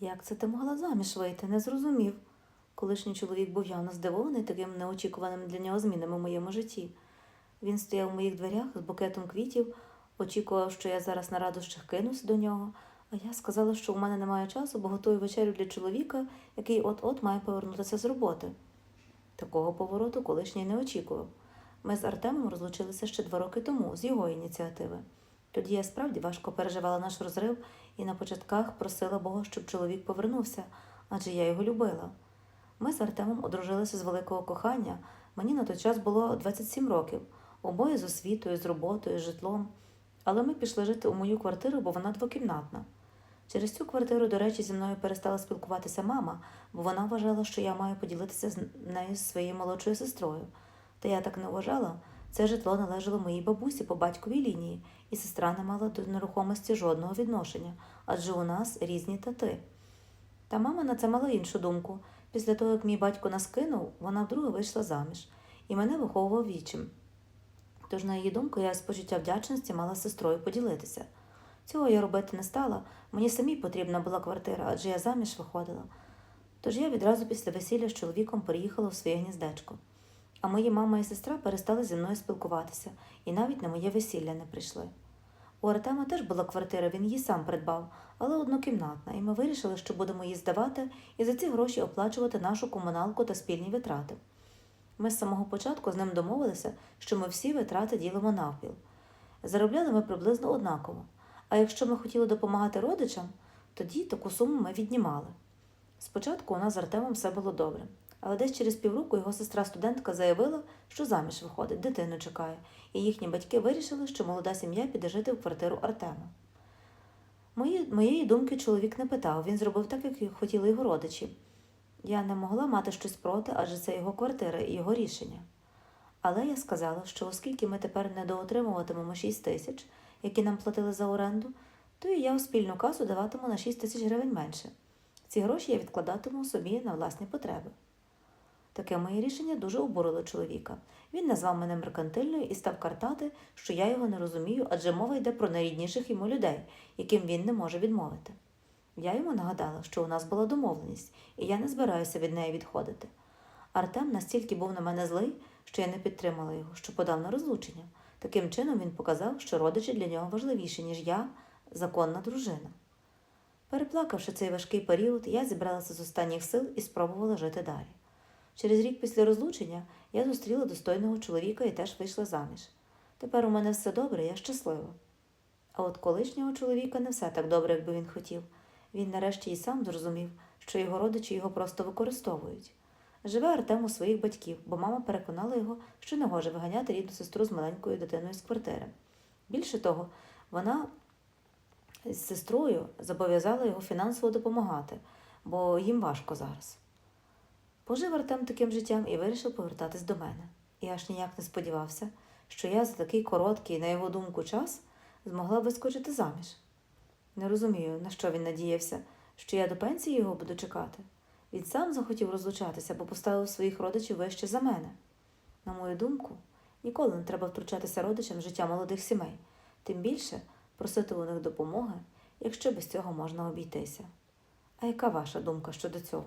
Як це ти могла заміж вийти? Не зрозумів. Колишній чоловік був явно здивований таким неочікуваним для нього змінами в моєму житті. Він стояв у моїх дверях з букетом квітів, очікував, що я зараз на радощах кинусь до нього, а я сказала, що у мене немає часу, бо готую вечерю для чоловіка, який от-от має повернутися з роботи. Такого повороту колишній не очікував. Ми з Артемом розлучилися ще два роки тому, з його ініціативи. Тоді я справді важко переживала наш розрив і на початках просила Бога, щоб чоловік повернувся, адже я його любила. Ми з Артемом одружилися з великого кохання. Мені на той час було 27 років, обоє з освітою, з роботою, з житлом. Але ми пішли жити у мою квартиру, бо вона двокімнатна. Через цю квартиру, до речі, зі мною перестала спілкуватися мама, бо вона вважала, що я маю поділитися з нею зі своєю молодшою сестрою. Та я так не вважала. Це житло належало моїй бабусі по батьковій лінії, і сестра не мала до нерухомості жодного відношення, адже у нас різні тати. Та мама на це мала іншу думку. Після того, як мій батько нас кинув, вона вдруге вийшла заміж, і мене виховував вічим. Тож, на її думку, я з почуття вдячності мала з сестрою поділитися. Цього я робити не стала, мені самій потрібна була квартира, адже я заміж виходила. Тож я відразу після весілля з чоловіком переїхала в своє гніздечко. А мої мама і сестра перестали зі мною спілкуватися і навіть на моє весілля не прийшли. У Артема теж була квартира, він її сам придбав, але однокімнатна, і ми вирішили, що будемо її здавати і за ці гроші оплачувати нашу комуналку та спільні витрати. Ми з самого початку з ним домовилися, що ми всі витрати ділимо навпіл. Заробляли ми приблизно однаково. А якщо ми хотіли допомагати родичам, тоді таку суму ми віднімали. Спочатку у нас з Артемом все було добре, але десь через півроку його сестра-студентка заявила, що заміж виходить, дитину чекає, і їхні батьки вирішили, що молода сім'я піде жити в квартиру Артема. Мої, моєї думки чоловік не питав, він зробив так, як хотіли його родичі. Я не могла мати щось проти, адже це його квартира і його рішення. Але я сказала, що оскільки ми тепер не доотримуватимемо 6 тисяч, які нам платили за оренду, то і я у спільну касу даватиму на 6 тисяч гривень менше. Ці гроші я відкладатиму собі на власні потреби. Таке моє рішення дуже обурило чоловіка. Він назвав мене меркантильною і став картати, що я його не розумію, адже мова йде про найрідніших йому людей, яким він не може відмовити. Я йому нагадала, що у нас була домовленість, і я не збираюся від неї відходити. Артем настільки був на мене злий, що я не підтримала його, що подав на розлучення. Таким чином він показав, що родичі для нього важливіші, ніж я, законна дружина. Переплакавши цей важкий період, я зібралася з останніх сил і спробувала жити далі. Через рік після розлучення я зустріла достойного чоловіка і теж вийшла заміж. Тепер у мене все добре, я щаслива. А от колишнього чоловіка не все так добре, як би він хотів. Він нарешті і сам зрозумів, що його родичі його просто використовують. Живе Артем у своїх батьків, бо мама переконала його, що не може виганяти рідну сестру з маленькою дитиною з квартири. Більше того, вона з сестрою зобов'язала його фінансово допомагати, бо їм важко зараз. Пожив Артем таким життям і вирішив повертатись до мене. І аж ніяк не сподівався, що я за такий короткий, на його думку, час змогла вискочити заміж. Не розумію, на що він надіявся, що я до пенсії його буду чекати. Він сам захотів розлучатися, бо поставив своїх родичів вище за мене. На мою думку, ніколи не треба втручатися родичам в життя молодих сімей, тим більше просити у них допомоги, якщо без цього можна обійтися. А яка ваша думка щодо цього?